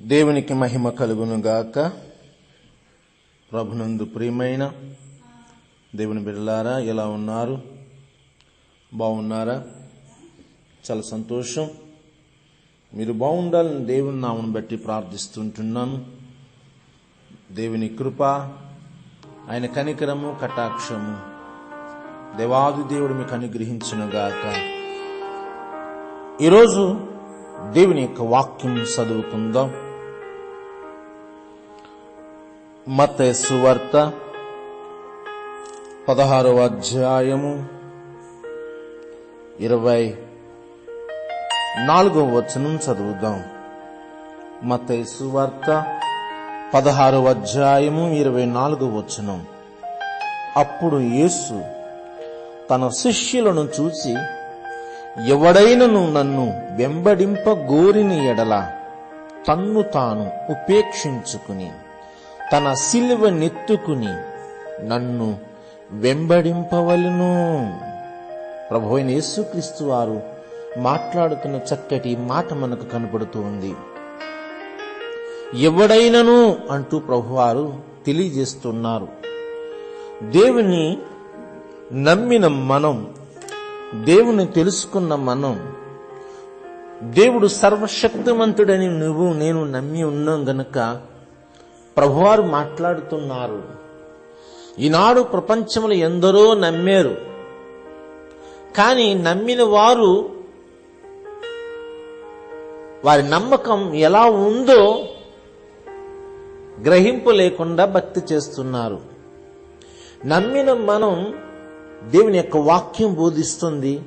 దేవునికి మహిమ కలుగును గాక ప్రభునందు ప్రియమైన దేవుని బిడ్డలారా ఎలా ఉన్నారు? బాగున్నారా చాలా సంతోషం. మీరు బాగుండాలని దేవుని నామను బట్టి ప్రార్థిస్తుంటున్నాను. దేవుని కృప ఆయన కనికరము కటాక్షము దేవాది దేవుడు మీకు అనుగ్రహించునుగాక. ఈరోజు దేవుని యొక్క వాక్యం చదువుకుందాం. మత సువార్త పదహారవ అధ్యాయము ఇరవై నాలుగవ వచనం చదువుదాం. మత సువార్త పదహారవ అధ్యాయము ఇరవై నాలుగవ వచనం. అప్పుడు యేసు తన శిష్యులను చూసి ఎవడైనను నన్ను వెంబడింప గోరిని ఎడల తన్ను తాను ఉపేక్షించుకుని తన సిలువ నెత్తుకుని నన్ను వెంబడింపవలను. ప్రభు అయిన యేసుక్రీస్తు వారు మాట్లాడుతున్న చక్కటి మాట మనకు కనపడుతూ ఉంది. ఎవడైనను అంటూ ప్రభువారు తెలియజేస్తున్నారు. దేవుని నమ్మిన మనం దేవుని తెలుసుకున్న మనం దేవుడు సర్వశక్తివంతుడని నువ్వు నేను నమ్మి ఉన్నాం గనక ప్రభువారు మాట్లాడుతున్నారు. ఈనాడు ప్రపంచంలో ఎందరో నమ్మారు. కానీ నమ్మిన వారు వారి నమ్మకం ఎలా ఉందో గ్రహింపు లేకుండా భక్తి చేస్తున్నారు. నమ్మిన మనం దేవుని యొక్క వాక్యం బోధిస్తుంది.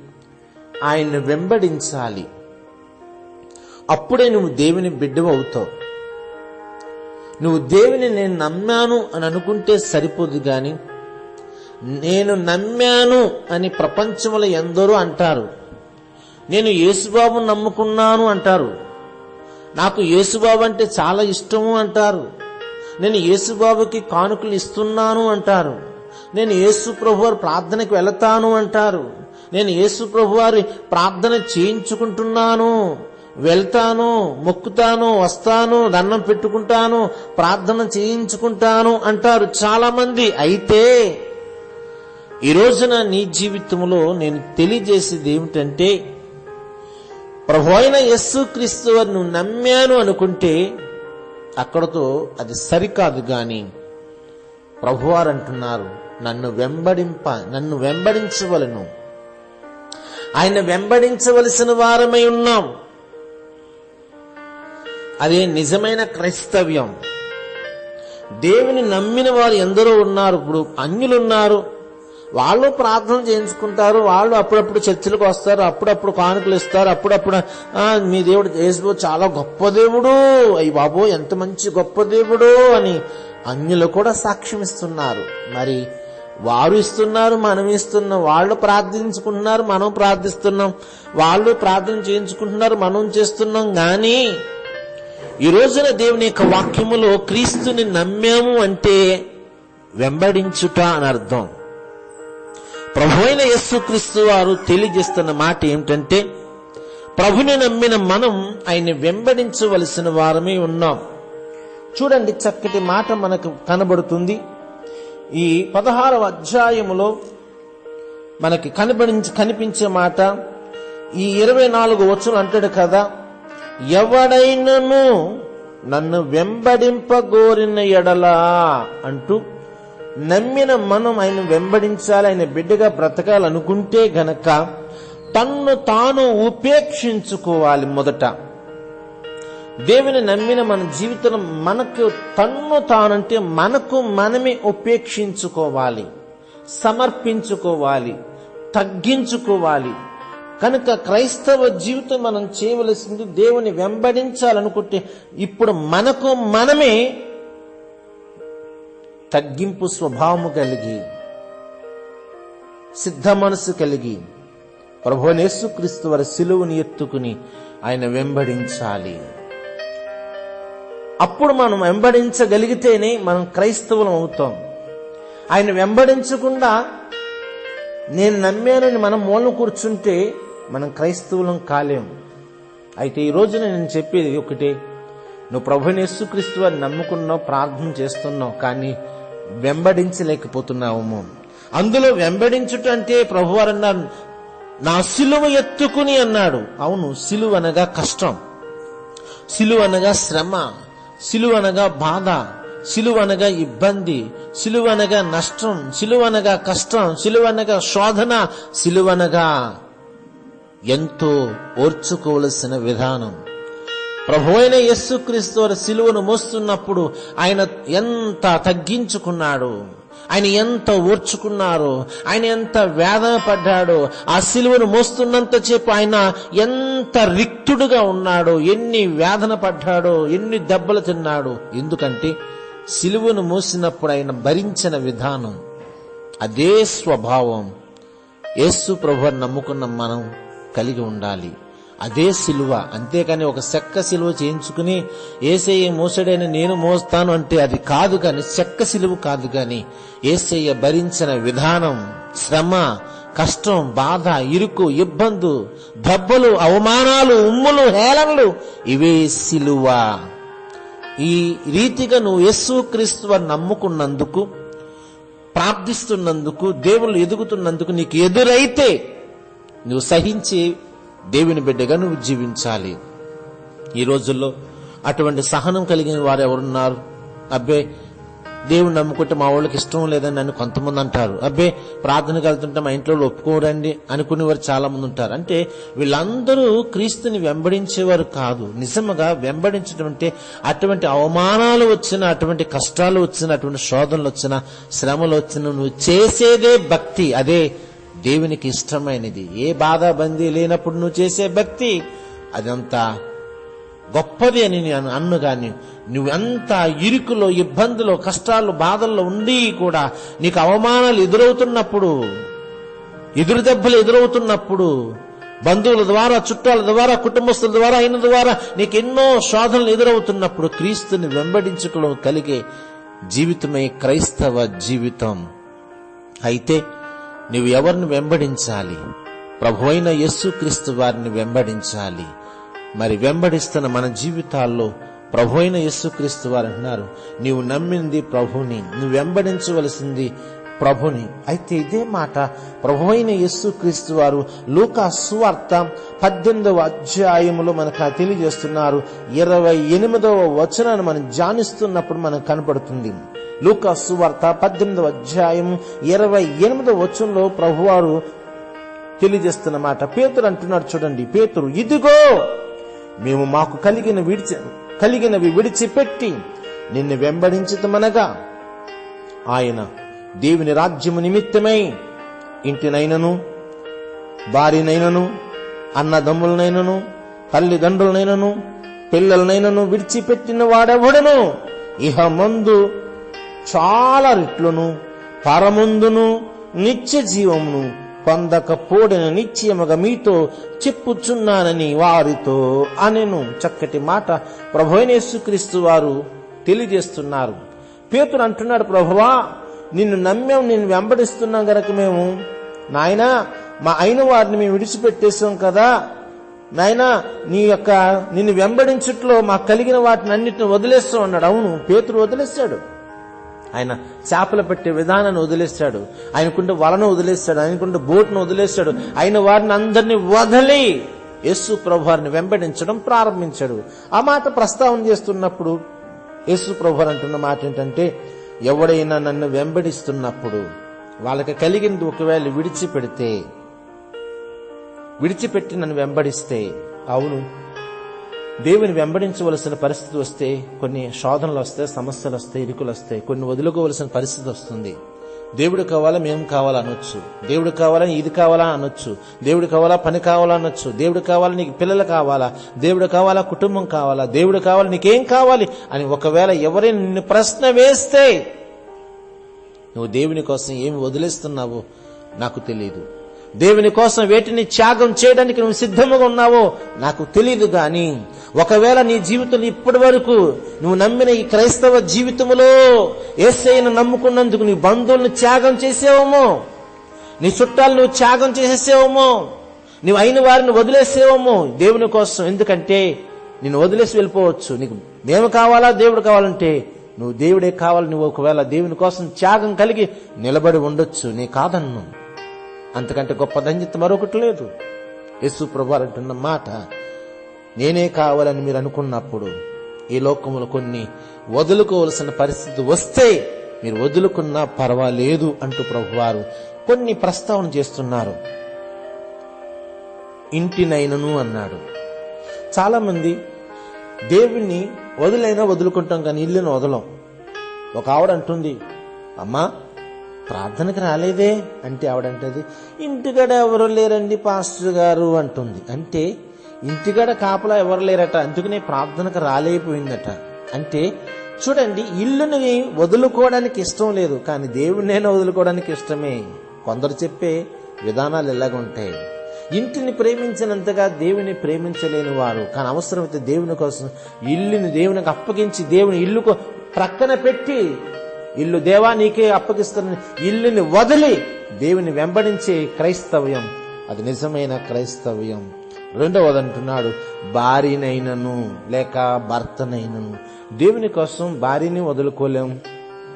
ఆయన్ని వెంబడించాలి. అప్పుడే నువ్వు దేవుని బిడ్డవు అవుతావు. నువ్వు దేవుని నేను నమ్మాను అని అనుకుంటే సరిపోదు గాని నేను నమ్మాను అని ప్రపంచంలో ఎందరో అంటారు. నేను యేసుబాబు నమ్ముకున్నాను అంటారు. నాకు యేసుబాబు అంటే చాలా ఇష్టము అంటారు. నేను యేసుబాబుకి కానుకలు ఇస్తున్నాను అంటారు. నేను యేసు ప్రభు వారి వెళతాను అంటారు. నేను యేసు ప్రభు వారి ప్రార్థన చేయించుకుంటున్నాను. వెళ్తాను మొక్కుతాను వస్తాను దండం పెట్టుకుంటాను ప్రార్థన చేయించుకుంటాను అంటారు చాలా మంది అయితే ఈ రోజున నీ జీవితంలో నేను తెలియజేసేది ఏమిటంటే ప్రభు అయిన యస్సు క్రీస్తు వారిని నమ్మాను అనుకుంటే అక్కడతో అది సరికాదు గాని ప్రభువారు అంటున్నారు నన్ను వెంబడింప నన్ను వెంబడించవలను. ఆయన వెంబడించవలసిన వారమై ఉన్నాం. అదే నిజమైన క్రైస్తవ్యం. దేవుని నమ్మిన వారు ఎందరో ఉన్నారు. ఇప్పుడు అన్యులు ఉన్నారు వాళ్ళు ప్రార్థన చేయించుకుంటారు. వాళ్ళు అప్పుడప్పుడు చర్చలకు వస్తారు. అప్పుడప్పుడు కానుకలు ఇస్తారు. అప్పుడప్పుడు మీ దేవుడు యేసు చాలా గొప్ప దేవుడు. అయ్యి బాబో ఎంత మంచి గొప్ప దేవుడు అని అన్యులు కూడా సాక్ష్యం ఇస్తున్నారు. మరి వారు ఇస్తున్నారు మనం ఇస్తున్నాం. వాళ్ళు ప్రార్థించుకుంటున్నారు మనం ప్రార్థిస్తున్నాం. వాళ్ళు ప్రార్థన చేయించుకుంటున్నారు మనం చేస్తున్నాం. కానీ ఈ రోజున దేవుని యొక్క వాక్యములో క్రీస్తుని నమ్మాము అంటే వెంబడించుట అని అర్థం. ప్రభు అయిన యస్సు క్రీస్తు వారు తెలియజేస్తున్న మాట ఏమిటంటే ప్రభుని నమ్మిన మనం ఆయన వెంబడించవలసిన వారమే ఉన్నాం. చూడండి చక్కటి మాట మనకు కనబడుతుంది. ఈ పదహారవ అధ్యాయములో మనకి కనబడించి కనిపించే మాట ఈ ఇరవై నాలుగు వచ్చులు అంటాడు కదా ఎవడైనను నన్ను వెంబడింపగోరిన ఎడలా అంటూ నమ్మిన మనం ఆయన వెంబడించాలి ఆయన బిడ్డగా బ్రతకాలనుకుంటే గనక తన్ను తాను ఉపేక్షించుకోవాలి మొదట. దేవుని నమ్మిన మన జీవితంలో మనకు తన్ను తానంటే మనకు మనమే ఉపేక్షించుకోవాలి సమర్పించుకోవాలి తగ్గించుకోవాలి. కనుక క్రైస్తవ జీవితం మనం చేయవలసింది దేవుని వెంబడించాలనుకుంటే ఇప్పుడు మనకు మనమే తగ్గింపు స్వభావము కలిగి సిద్ధ మనసు కలిగి ప్రభునేసు క్రీస్తు వారి సిలువుని ఎత్తుకుని ఆయన వెంబడించాలి. అప్పుడు మనం వెంబడించగలిగితేనే మనం క్రైస్తవులం అవుతాం. ఆయన వెంబడించకుండా నేను నమ్మానని మనం మూలం కూర్చుంటే మనం క్రైస్తవులం కాలేం. అయితే ఈ రోజున నేను చెప్పేది ఒకటే. నువ్వు ప్రభుని యేసుక్రీస్తు వారిని నమ్ముకున్నావు ప్రార్థన చేస్తున్నావు కానీ వెంబడించలేకపోతున్నావు అందులో వెంబడించుట అంటే ప్రభువారు అన్నారు నా సిలువ ఎత్తుకుని అన్నాడు. అవును సిలువ అనగా కష్టం. సిలువ అనగా శ్రమ. సిలువ అనగా బాధ. సిలువ అనగా ఇబ్బంది. సిలువ అనగా నష్టం. సిలువ అనగా కష్టం. సిలువ అనగా శోధన. సిలువ అనగా ఎంతో ఓర్చుకోవలసిన విధానం. ప్రభు అయిన యేసుక్రీస్తు వారి సిలువను మోస్తున్నప్పుడు ఆయన ఎంత తగ్గించుకున్నాడు ఆయన ఎంత ఓర్చుకున్నారు ఆయన ఎంత వేదన పడ్డాడు ఆ సిలువను మోస్తున్నంత చెప్పు ఆయన ఎంత రిక్తుడుగా ఉన్నాడు ఎన్ని వేదన పడ్డాడో ఎన్ని దెబ్బలు తిన్నాడు. ఎందుకంటే సిలువను మోసినప్పుడు ఆయన భరించిన విధానం అదే స్వభావం. యేసు ప్రభు నమ్ముకున్న మనం. కలిగి ఉండాలి. అదే సిలువ. అంతేకాని ఒక చెక్క సిలువ చేయించుకుని ఏసయ్య మోసడైన నేను మోస్తాను అంటే అది కాదు కాని చెక్క సిలువ కాదు కాని ఏసయ్య భరించిన విధానం శ్రమ కష్టం బాధ ఇరుకు ఇబ్బందు దెబ్బలు అవమానాలు ఉమ్ములు హేళనలు ఇవే సిలువ. ఈ రీతిగా నువ్వు యేసు క్రీస్తు నమ్ముకున్నందుకు ప్రార్థిస్తున్నందుకు దేవుళ్ళు ఎదుగుతున్నందుకు నీకు ఎదురైతే నువ్వు సహించి దేవుని బిడ్డగా నువ్వు జీవించాలి. ఈ రోజుల్లో అటువంటి సహనం కలిగిన వారు ఎవరున్నారు? అబ్బే దేవుని నమ్ముకుంటే మా వాళ్ళకి ఇష్టం లేదని నన్ను కొంతమంది అంటారు. అబ్బే ప్రార్థనకు వెళ్తుంటే మా ఇంట్లో ఒప్పుకోరండి అనుకునేవారు చాలా మంది ఉంటారు. అంటే వీళ్ళందరూ క్రీస్తుని వెంబడించేవారు కాదు. నిజముగా వెంబడించడం అంటే అటువంటి అవమానాలు వచ్చిన అటువంటి కష్టాలు వచ్చిన అటువంటి శోధనలు వచ్చిన శ్రమలు వచ్చిన నువ్వు చేసేదే భక్తి. అదే దేవునికి ఇష్టమైనది. ఏ బాధ బందీ లేనప్పుడు నువ్వు చేసే భక్తి అదంతా గొప్పది అని నేను అన్ను గాని నువ్వు ఎంత ఇరుకులో ఇబ్బందులో కష్టాలు బాధల్లో ఉండి కూడా నీకు అవమానాలు ఎదురవుతున్నప్పుడు ఎదురు దెబ్బలు ఎదురవుతున్నప్పుడు బంధువుల ద్వారా చుట్టాల ద్వారా కుటుంబస్తుల ద్వారా అయిన ద్వారా నీకు ఎన్నో శోధనలు ఎదురవుతున్నప్పుడు క్రీస్తుని వెంబడించుకోవడం కలిగే జీవితమే క్రైస్తవ జీవితం. అయితే నువ్వు ఎవరిని వెంబడించాలి? ప్రభు అయిన యేసుక్రీస్తు వారిని వెంబడించాలి. మరి వెంబడిస్తున్న మన జీవితాల్లో ప్రభు అయిన యేసుక్రీస్తు వారు అంటున్నారు నీవు నమ్మింది ప్రభుని నువ్వు వెంబడించవలసింది ప్రభుని. అయితే ఇదే మాట ప్రభు అయిన యేసుక్రీస్తు వారు లూకా సువార్త పద్దెనిమిదవ అధ్యాయములో మనకు తెలియజేస్తున్నారు. ఇరవై ఎనిమిదవ వచనాన్ని మనం ధ్యానిస్తున్నప్పుడు మనకు కనపడుతుంది. లూకా సువార్త పద్దెనిమిదవ అధ్యాయం ఇరవై ఎనిమిదవ వచనంలో ప్రభువారు తెలియజేస్తున్న మాట. పేతురు అంటున్నాడు చూడండి. పేతురు ఇదిగో మేము మాకు కలిగిన విడిచి కలిగినవి విడిచిపెట్టి నిన్ను వెంబడించుతమనగా ఆయన దేవుని రాజ్యము నిమిత్తమై ఇంటినైనను భార్యనైనను అన్నదమ్ములనైనను తల్లిదండ్రులనైనను పిల్లలనైనను విడిచిపెట్టిన వాడెవడను? ఇహ మందు చాలా రెట్లును పరముందును నిత్య జీవమును పొందకపోడిన నిశ్చయముగా మీతో చెప్పుచున్నానని వారితో అనెను. చక్కటి మాట ప్రభునేసుక్రీస్తు వారు తెలియజేస్తున్నారు. పేతురు అంటున్నాడు ప్రభువా నిన్ను నమ్మాం నిన్ను వెంబడిస్తున్నాం గనక మేము. నాయనా మా అయిన వారిని మేము విడిచిపెట్టేసాం కదా. నాయనా నీ యొక్క నిన్ను వెంబడించుట్లో మాకు కలిగిన వాటిని అన్నిటిని వదిలేస్తాం అన్నాడు అవును పేతురు వదిలేస్తాడు ఆయన చేపలు పెట్టే విధానాన్ని వదిలేస్తాడు ఆయనకుంటే వలను వదిలేస్తాడు ఆయనకుంటే బోట్ను వదిలేస్తాడు ఆయన వారిని అందరినీ వదలి యేసు ప్రభువారిని వెంబడించడం ప్రారంభించాడు. ఆ మాట ప్రస్తావన చేస్తున్నప్పుడు యేసు ప్రభు అంటున్న మాట ఏంటంటే ఎవడైనా నన్ను వెంబడిస్తున్నప్పుడు వాళ్ళకి కలిగింది ఒకవేళ విడిచిపెడితే విడిచిపెట్టి నన్ను వెంబడిస్తే అవును దేవుని వెంబడించవలసిన పరిస్థితి వస్తే కొన్ని శోధనలు వస్తాయి సమస్యలు వస్తాయి ఇరుకులు వస్తాయి కొన్ని వదులుకోవలసిన పరిస్థితి వస్తుంది. దేవుడు కావాలా మేము కావాలా అనొచ్చు. దేవుడు కావాలా ఇది కావాలా అనొచ్చు. దేవుడు కావాలా పని కావాలా అనొచ్చు. దేవుడు కావాలా నీకు పిల్లలు కావాలా. దేవుడు కావాలా కుటుంబం కావాలా. దేవుడు కావాలా నీకేం కావాలి అని ఒకవేళ ఎవరైనా నిన్ను ప్రశ్న వేస్తే నువ్వు దేవుని కోసం ఏమి వదిలేస్తున్నావో నాకు తెలియదు దేవుని కోసం వేటిని త్యాగం చేయడానికి నువ్వు సిద్ధముగా ఉన్నావో నాకు తెలియదు గాని ఒకవేళ నీ జీవితంలో ఇప్పటి వరకు నువ్వు నమ్మిన ఈ క్రైస్తవ జీవితంలో ఏసైను నమ్ముకున్నందుకు నీ బంధువులను త్యాగం చేసేవమో నీ చుట్టాలు నువ్వు త్యాగం చేసేసేవమో నువ్వు అయిన వారిని వదిలేసేవమో దేవుని కోసం. ఎందుకంటే నేను వదిలేసి వెళ్ళిపోవచ్చు. నీకు మేము కావాలా దేవుడు కావాలంటే నువ్వు దేవుడే కావాలి. నువ్వు ఒకవేళ దేవుని కోసం త్యాగం కలిగి నిలబడి ఉండొచ్చు. నీ కాదన్ను. అంతకంటే గొప్ప ధన్యత మరొకటి లేదు. యేసు ప్రభు అంటున్న మాట నేనే కావాలని మీరు అనుకున్నప్పుడు ఈ లోకంలో కొన్ని వదులుకోవలసిన పరిస్థితి వస్తే మీరు వదులుకున్నా పర్వాలేదు అంటూ ప్రభువారు కొన్ని ప్రస్తావన చేస్తున్నారు. ఇంటినైనను అన్నాడు. చాలా మంది దేవుణ్ణి వదిలైనా వదులుకుంటాం కానీ ఇల్లును వదలం. ఒక ఆవిడ అంటుంది అమ్మా ప్రార్థనకి రాలేదే అంటే ఆవిడంటది ఇంటికాడ ఎవరు లేరండి పాస్టర్ గారు అంటుంది. అంటే ఇంటికాడ కాపలా ఎవరు లేరట అందుకనే ప్రార్థనకు రాలేకపోయిందట. అంటే చూడండి ఇల్లుని వదులుకోవడానికి ఇష్టం లేదు కానీ దేవుణ్ణైనా వదులుకోవడానికి ఇష్టమే. కొందరు చెప్పే విధానాలు ఎలాగుంటాయి ఇంటిని ప్రేమించినంతగా దేవుని ప్రేమించలేని వారు కానీ అవసరమైతే దేవుని కోసం ఇల్లుని దేవునికి అప్పగించి దేవుని ఇల్లుకు ప్రక్కన పెట్టి ఇల్లు దేవా నీకే అప్పగిస్తున్న ఇల్లుని వదిలి దేవుని వెంబడించే క్రైస్తవ్యం. అది నిజమైన క్రైస్తవ్యం. రెండవది అంటున్నాడు భార్యనైనను లేక భర్తనైనను దేవుని కోసం భార్యని వదులుకోలేం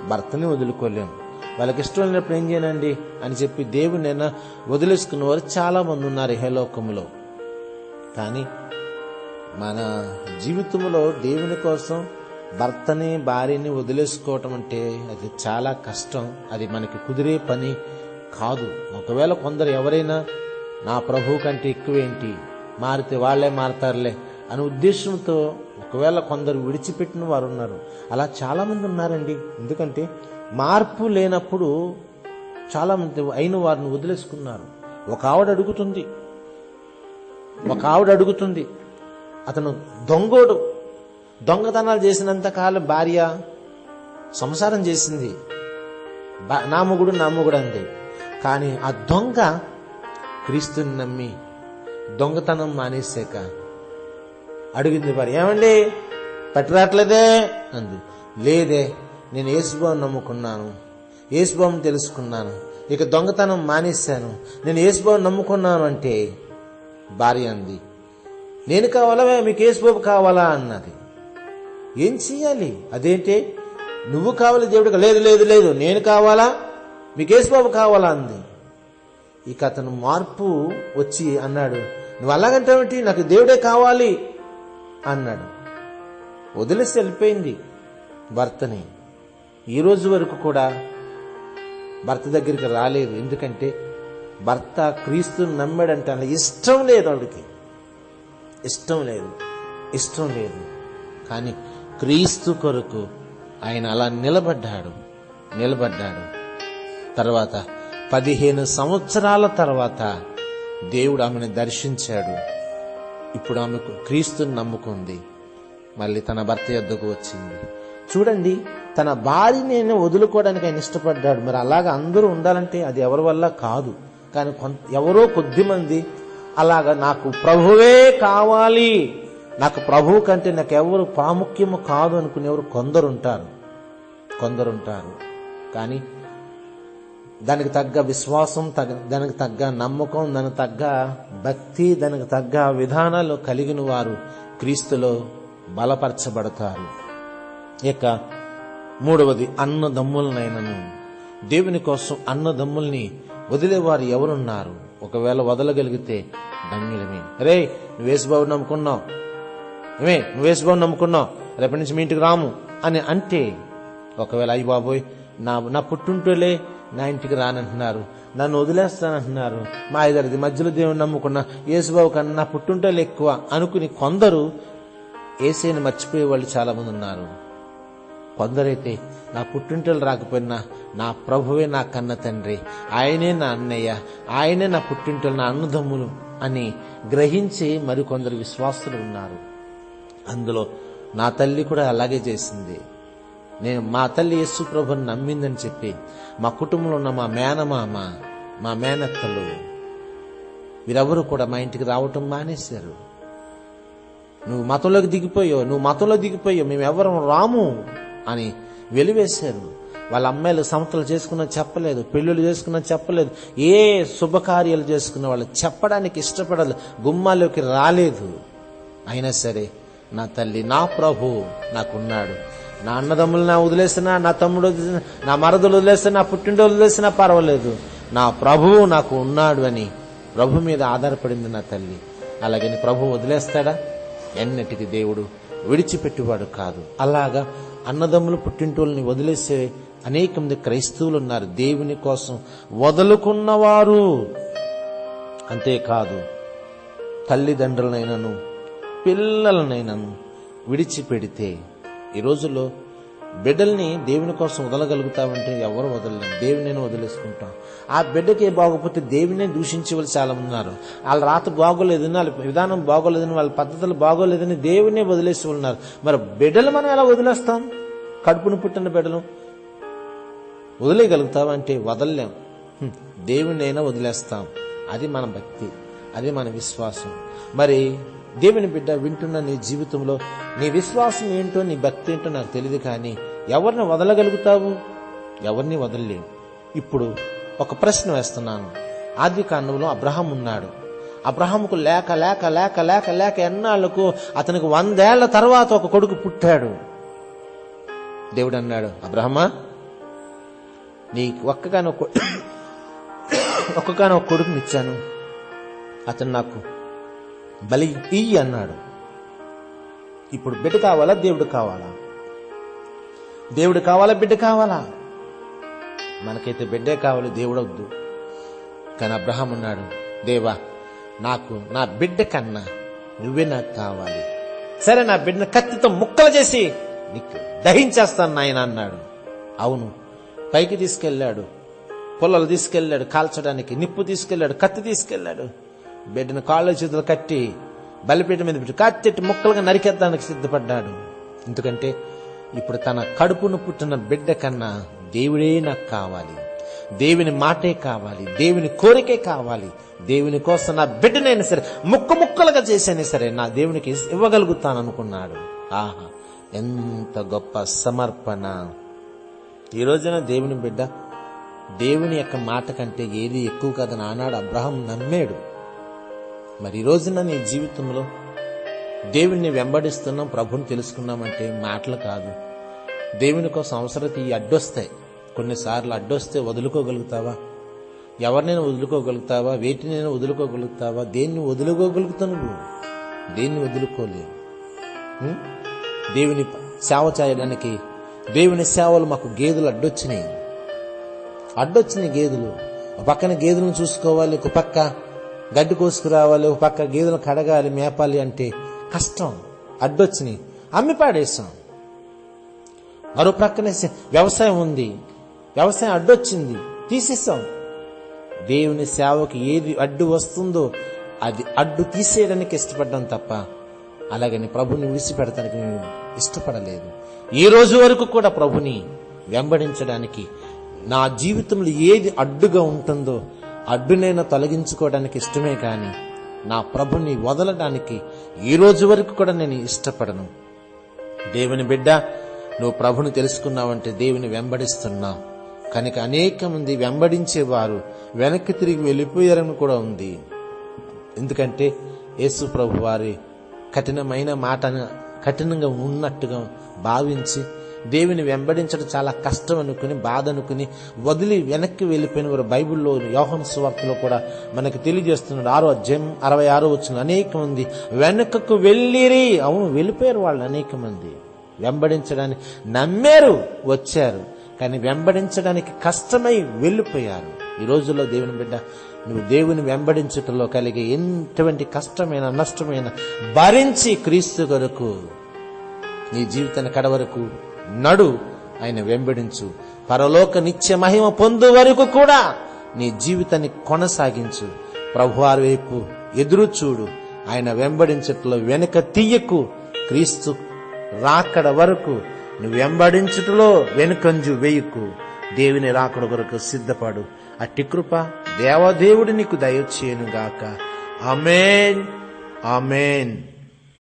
భర్తని వదులుకోలేం. వాళ్ళకి ఇష్టం లేనప్పుడు ఏం చేయనండి? అని చెప్పి దేవునైనా వదిలేసుకున్న వారు చాలా మంది ఉన్నారు హేలోకములో కానీ మన జీవితంలో దేవుని కోసం భర్తని భార్యని వదిలేసుకోవటం అంటే అది చాలా కష్టం. అది మనకి కుదిరే పని కాదు. ఒకవేళ కొందరు ఎవరైనా నా ప్రభు కంటే ఎక్కువేంటి? మారితే వాళ్ళే మారతారులే అనే ఉద్దేశంతో ఒకవేళ కొందరు విడిచిపెట్టిన వారు ఉన్నారు. అలా చాలామంది ఉన్నారండి. ఎందుకంటే మార్పు లేనప్పుడు చాలామంది అయిన వారిని వదిలేసుకున్నారు. ఒక ఆవిడ అడుగుతుంది. ఒక ఆవిడ అడుగుతుంది. అతను దొంగోడు. దొంగతనాలు చేసినంత కాలం భార్య సంసారం చేసింది. బా- నాముగుడు అంది కానీ ఆ దొంగ క్రీస్తుని నమ్మి దొంగతనం మానేసాక అడిగింది భార్య ఏమండి? పెట్టరాట్లేదే అంది. లేదే నేను ఏసుబాబు నమ్ముకున్నాను. ఏసుబాబు తెలుసుకున్నాను. ఇక దొంగతనం మానేశాను. నేను ఏసుబాబు నమ్ముకున్నాను అంటే? భార్య అంది. నేను కావాలా? మీకు ఏసుబాబు కావాలా? అన్నది. ఏం చెయ్యాలి? అదేంటి? నువ్వు కావాలి దేవుడికి? లేదు లేదు లేదు. నేను కావాలా? మీకేసుబాబు కావాలా అంది. ఇక అతను మార్పు వచ్చి అన్నాడు నువ్వు అలాగంటావేంటి నాకు దేవుడే కావాలి అన్నాడు. వదిలేసి వెళ్ళిపోయింది భర్తని. ఈ రోజు వరకు కూడా భర్త దగ్గరికి రాలేదు. ఎందుకంటే భర్త క్రీస్తుని నమ్మాడంటే అలా ఇష్టం లేదు ఆవిడకి. ఇష్టం లేదు. ఇష్టం లేదు. కానీ క్రీస్తు కొరకు ఆయన అలా నిలబడ్డాడు నిలబడ్డాడు. తర్వాత పదిహేను సంవత్సరాల తర్వాత దేవుడు ఆమెను దర్శించాడు. ఇప్పుడు ఆమెకు క్రీస్తుని నమ్ముకుంది. మళ్ళీ తన భర్త యొద్దకు వచ్చింది. చూడండి తన భార్యని వదులుకోవడానికి ఆయన ఇష్టపడ్డాడు. మరి అలాగా అందరూ ఉండాలంటే అది ఎవరి వల్ల కాదు. కానీ కొంత ఎవరో కొద్ది మంది అలాగా నాకు ప్రభువే కావాలి నాకు ప్రభువు కంటే నాకు ప్రాముఖ్యము కాదు అనుకునేవారు కొందరుంటారు. కొందరుంటారు. కొందరు ఉంటారు కానీ దానికి తగ్గ విశ్వాసం తగ్గ దానికి తగ్గ నమ్మకం దానికి తగ్గ భక్తి దానికి తగ్గ విధానాలు కలిగిన వారు క్రీస్తులో బలపరచబడతారు. ఇక మూడవది అన్నదమ్ములనైనను. దేవుని కోసం అన్నదమ్ముల్ని వదిలేవారు ఎవరున్నారు? ఒకవేళ వదలగలిగితే ధన్యులమే. రే నువ్వు నమ్ముకున్నావు. నువ్వు నువ్వేసుకోని నమ్ముకున్నావు. రేపటి నుంచి మీ ఇంటికి రాము అని అంటే ఒకవేళ అయ్యి బాబోయ్ నా నా పుట్టుంటోలే నా ఇంటికి రానంటున్నారు. నన్ను వదిలేస్తానంటున్నారు. మా ఇద్దరిది మధ్యలో దేవుని నమ్ముకున్నా యేసుబాబు కన్నా నా పుట్టుంటోలు ఎక్కువ అనుకుని కొందరు ఏసైని మర్చిపోయే వాళ్ళు చాలా మంది ఉన్నారు. కొందరైతే నా పుట్టింటలు రాకపోయినా నా ప్రభువే నా కన్న తండ్రి. ఆయనే నా అన్నయ్య ఆయనే నా పుట్టింటలు నా అన్నదమ్ములు అని గ్రహించి మరికొందరు విశ్వాసులు ఉన్నారు. అందులో నా తల్లి కూడా అలాగే చేసింది. నేను మా తల్లి యేసు ప్రభుని నమ్మిందని చెప్పి మా కుటుంబంలో ఉన్న మా మేనమామ మా మేనత్తలు వీరెవరు కూడా మా ఇంటికి రావటం మానేశారు. నువ్వు మతంలోకి దిగిపోయావు నువ్వు మతంలో దిగిపోయావు మేము ఎవరం రాము అని వెలివేశారు. వాళ్ళ అమ్మాయిలు సమతలు చేసుకున్న చెప్పలేదు పెళ్ళిళ్ళు చేసుకున్న చెప్పలేదు ఏ శుభకార్యాలు చేసుకున్న వాళ్ళు చెప్పడానికి ఇష్టపడలేదు గుమ్మాల్లోకి రాలేదు. అయినా సరే నా తల్లి నా ప్రభు నాకున్నాడు. నా అన్నదమ్ములు నా వదిలేసినా నా తమ్ముడు నా మరదలు వదిలేసినా నా పుట్టింటోళ్ళు వదిలేసినా పర్వాలేదు. నా ప్రభువు నాకు ఉన్నాడు అని ప్రభు మీద ఆధారపడింది నా తల్లి. అలాగని ప్రభు వదిలేస్తాడా? ఎన్నటికి దేవుడు విడిచిపెట్టువాడు కాదు. అలాగా అన్నదమ్ములు పుట్టింటోళ్ళని వదిలేసే అనేక మంది క్రైస్తవులు ఉన్నారు. దేవుని కోసం వదులుకున్నవారు అంతేకాదు. తల్లిదండ్రులనైనను పిల్లలనైనాను విడిచిపెడితే ఈ రోజుల్లో బిడ్డల్ని దేవుని కోసం వదలగలుగుతామంటే ఎవరు వదలలేం దేవుని వదిలేసుకుంటాం. ఆ బిడ్డకి బాగోకపోతే దేవునే దూషించే వాళ్ళు చాలా ఉన్నారు. వాళ్ళ రాత బాగోలేదని వాళ్ళ విధానం బాగోలేదని వాళ్ళ పద్ధతులు బాగోలేదని దేవునే వదిలేసి ఉన్నారు. మరి బిడ్డలు మనం ఎలా వదిలేస్తాం? కడుపును పుట్టిన బిడ్డలు వదిలేయగలుగుతామంటే వదలలేం. దేవునైనా వదిలేస్తాం. అది మన భక్తి. అది మన విశ్వాసం. మరి దేవుని బిడ్డ వింటున్న నీ జీవితంలో నీ విశ్వాసం ఏంటో నీ భక్తి ఏంటో నాకు తెలియదు కానీ ఎవరిని వదలగలుగుతావు? ఎవరిని వదలలేవు. ఇప్పుడు ఒక ప్రశ్న వేస్తున్నాను. ఆది కాండంలో అబ్రహం ఉన్నాడు. అబ్రహాముకు లేక లేక లేక లేక లేక ఎన్నాళ్ళకు అతనికి వందేళ్ళ తర్వాత ఒక కొడుకు పుట్టాడు. దేవుడు అన్నాడు అబ్రహమా నీ ఒక్కగానో ఒక్కగానో కొడుకుని ఇచ్చాను అతను నాకు బలి ఇయ్యి అన్నాడు. ఇప్పుడు బిడ్డ కావాలా దేవుడు కావాలా? దేవుడు కావాలా బిడ్డ కావాలా? మనకైతే బిడ్డే కావాలి దేవుడు వద్దు కానీ అబ్రహాం ఉన్నాడు దేవా నాకు నా బిడ్డ కన్నా నువ్వే నాకు కావాలి. సరే నా బిడ్డను కత్తితో ముక్కలు చేసి నీకు దహించేస్తాను నాయన అన్నాడు. అవును పైకి తీసుకెళ్ళాడు పొలాలు తీసుకెళ్ళాడు కాల్చడానికి నిప్పు తీసుకెళ్ళాడు కత్తి తీసుకెళ్ళాడు. బిడ్డను కాళ్ళ చేతులు కట్టి బలిపీట మీద పెట్టి కత్తెట్టి ముక్కలుగా నరికేద్దానికి సిద్ధపడ్డాడు. ఎందుకంటే ఇప్పుడు తన కడుపును పుట్టిన బిడ్డ కన్నా దేవుడే నాకు కావాలి. దేవుని మాటే కావాలి. దేవుని కోరికే కావాలి. దేవుని కోసం నా బిడ్డనైనా సరే ముక్క ముక్కలుగా చేసైనా సరే నా దేవునికి ఇవ్వగలుగుతాను అనుకున్నాడు ఆహా ఎంత గొప్ప సమర్పణ. ఈ రోజున దేవుని బిడ్డ దేవుని యొక్క మాట కంటే ఏది ఎక్కువ కాదని ఆనాడు అబ్రహం నమ్మాడు. మరి ఈ రోజున నీ జీవితంలో దేవుణ్ణి వెంబడిస్తున్నాం ప్రభుని తెలుసుకున్నామంటే మాటలు కాదు. దేవుని కోసం అవసరత ఈ అడ్డొస్తాయి. కొన్నిసార్లు అడ్డొస్తే వదులుకోగలుగుతావా? ఎవరినైనా వదులుకోగలుగుతావా? వేటినైనా వదులుకోగలుగుతావా? దేన్ని వదులుకోగలుగుతావు నువ్వు? దేన్ని వదులుకోలేవు. దేవుని సేవ చేయడానికి దేవుని సేవలు మాకు గేదెలు అడ్డొచ్చినాయి. అడ్డొచ్చినాయి గేదెలు ఒక పక్కన గేదెలను చూసుకోవాలి ఒక పక్క. గడ్డి కోసుకురావాలి ఒక పక్క గేదెలను కడగాలి మేపాలి అంటే కష్టం అడ్డొచ్చినాయి అమ్మి పాడేసాం మరో ప్రక్కనే వ్యవసాయం ఉంది. వ్యవసాయం అడ్డొచ్చింది. తీసేసాం దేవుని సేవకి ఏది అడ్డు వస్తుందో అది అడ్డు తీసేయడానికి ఇష్టపడ్డాం తప్ప అలాగని ప్రభుని విడిచిపెడతానికి మేము ఇష్టపడలేదు. ఈ రోజు వరకు కూడా ప్రభుని వెంబడించడానికి నా జీవితంలో ఏది అడ్డుగా ఉంటుందో అడ్డునైనా తొలగించుకోవడానికి ఇష్టమే కానీ నా ప్రభుని వదలడానికి ఈ రోజు వరకు కూడా నేను ఇష్టపడను. దేవుని బిడ్డ నువ్వు ప్రభుని తెలుసుకున్నావంటే దేవుని వెంబడిస్తున్నావు కనుక అనేక మంది వెంబడించేవారు వెనక్కి తిరిగి వెళ్ళిపోయారని కూడా ఉంది. ఎందుకంటే యేసు ప్రభు వారి కఠినమైన మాటను కఠినంగా ఉన్నట్టుగా భావించి దేవుని వెంబడించడం చాలా కష్టం అనుకుని బాధ అనుకుని వదిలి వెనక్కి వెళ్ళిపోయిన వారు బైబిల్లో యోహన్ సువార్తలో కూడా మనకు తెలియజేస్తున్నాడు. ఆరో అధ్యాయం అరవై ఆరో వచ్చిన అనేక మంది వెనకకు వెళ్ళిరి. అవును వెళ్ళిపోయారు వాళ్ళు అనేక మంది. వెంబడించడానికి నమ్మారు వచ్చారు. కానీ వెంబడించడానికి కష్టమై వెళ్ళిపోయారు. ఈ రోజుల్లో దేవుని బిడ్డ నువ్వు దేవుని వెంబడించటంలో కలిగే ఎటువంటి కష్టమైన నష్టమైన భరించి క్రీస్తు కొరకు నీ జీవితాన్ని కడవరకు నడు ఆయన వెంబడించు. పరలోక నిత్య మహిమ పొందు వరకు కూడా నీ జీవితాన్ని కొనసాగించు. ప్రభువారి వైపు ఎదురు చూడు. ఆయన వెంబడించట్లో వెనుక తీయకు. క్రీస్తు రాకడ వరకు నువ్వు వెంబడించుటలో వెనుకంజు వేయకు. దేవుని రాకడ కొరకు సిద్ధపడు. అట్టి కృప దేవదేవుడి నీకు దయచేయనుగాక ఆమెన్. ఆమెన్.